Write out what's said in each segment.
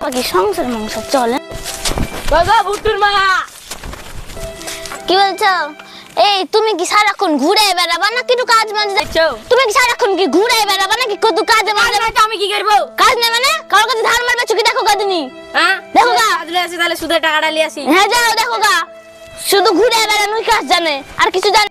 বাকি সংসার মংসার চলে। বাবা ভুট্টুর মা কি বলছো? এই তুমি কি সারাক্ষণ ঘুরে বেড়াবা না কিছু কাজ মানে দেখছ? তুমি কি সারাক্ষণ কি ঘুরে বেড়াবা না কি কত কাজ মানে আমি কি করব? কাজ নেবে না কারোর কাছে ধার মারবে চুকি দেখো কাদিনি হ্যাঁ? দেখো গা। কাজলে আসি তাহলে সুদের টাকাটা নিয়ে আসি। হ্যাঁ যাও দেখো গা। শুধু ঘুরে বেড়ানোই কাজ জানে আর কিছু জানে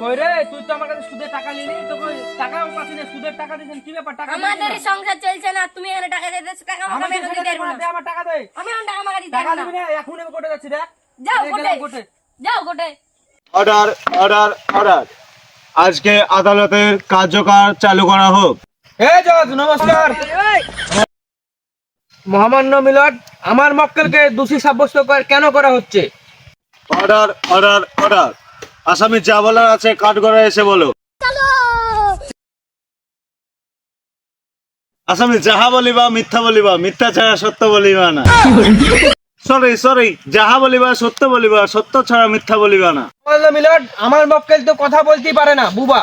কই রে তুই তো আমার কাছে সুদের টাকা নিলি তো কই টাকাও পাচ্ছি না সুদের টাকা দিছেন কি ব্যাপার? টাকা আমাদের সংসার চলছে না তুমি এখানে টাকা দিতে টাকা আমাকে আমাকে এখন দিতে পারব না। আমার টাকা দে আমি এখন টাকা আমাকে দিতে টাকা দিবি না। না এখন আমি কোটে যাচ্ছি দেখ। যাও কোটে যাও কোটে অর্ডার অর্ডার অর্ডার আজকে আদালতের কার্যকর চালু করা হোক। এই জজ নমস্কার। মহামান্য মিলট আমার মক্কেলকে দোষী সাব্যস্ত কর- কেন করা হচ্ছে? অর্ডার অর্ডার অর্ডার আসামি যা বলার আছে কাঠ করে এসে বলো। আসামি যাহা বলিবা মিথ্যা বলিবা মিথ্যা ছাড়া সত্য বলিবা না। সরি সরি যাহা বলিবা সত্য বলিবা সত্য ছাড়া মিথ্যা বলিবা না। মিলট আমার মক্কেল তো কথা বলতেই পারে না বুবা।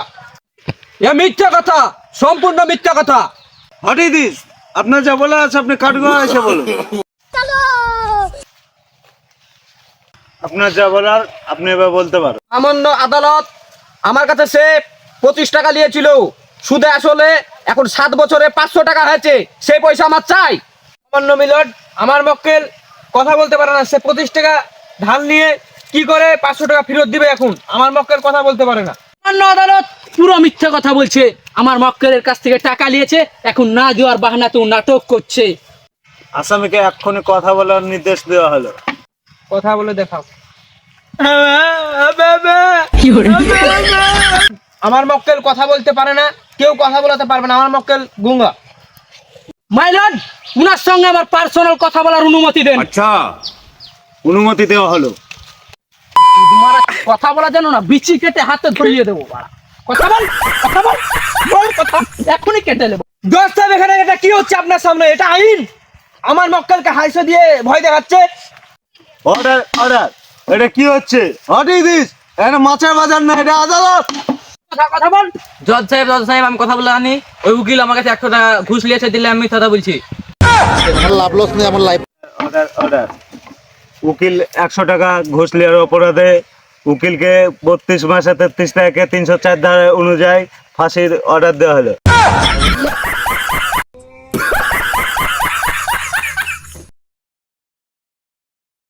এ মিথ্যা কথা সম্পূর্ণ মিথ্যা কথা। হটি দিস আপনার যা বলার আছে আপনি কাঠ এসে বলুন। আপনার যা বলার আপনি এবার বলতে পারো সামান্য আদালত আমার কাছে সে পঁচিশ টাকা নিয়েছিল। সুদে আসলে এখন সাত বছরে পাঁচশো টাকা হয়েছে সেই পয়সা আমার চাই। সামান্য মিলট আমার মক্কেল কথা বলতে পারে না সে পঁচিশ টাকা ধার নিয়ে কি করে পাঁচশো টাকা ফেরত দিবে এখন? আমার মক্কেল কথা বলতে পারে না। অন্য আদালত পুরো মিথ্যা কথা বলছে। আমার মক্কেলের কাছ থেকে টাকা নিয়েছে এখন না দেওয়ার বাহানা তো নাটক করছে। আসামিকে এক্ষুনি কথা বলার নির্দেশ দেওয়া হলো। কথা বলে দেখাও। আমার মক্কেল কথা বলতে পারে না কেউ কথা বলাতে পারবে না আমার মক্কেল গুঙ্গা। মাইলন উনার সঙ্গে আমার পার্সোনাল কথা বলার অনুমতি দেন। আচ্ছা অনুমতি দেওয়া হলো। তোমার কথা বলা জানো না বিচি কেটে হাতে ধরিয়ে দেবো কথা বল কথা বল বল কথা। এখনই কেটে নেব। জজ এখানে এটা কি হচ্ছে আপনার সামনে? এটা আইন? আমার মক্কেলকে হাইসে দিয়ে ভয় দেখাচ্ছে? অর্ডার অর্ডার এটা কি হচ্ছে? হটি দিস এটা মাছের বাজার না এটা আদালত। কথা কথা বল। জজ সাহেব জজ সাহেব আমি কথা বলে আনি ওই উকিল আমার কাছে একশো টাকা ঘুষ লিয়েছে দিলে আমি কথা বলছি। অর্ডার অর্ডার উকিল একশো টাকা ঘুষ নেওয়ার অপরাধে উকিলকে বত্রিশ মাসে তেত্রিশ তারিখে তিনশো চার ধারা অনুযায়ী ফাঁসির অর্ডার দেওয়া হলো।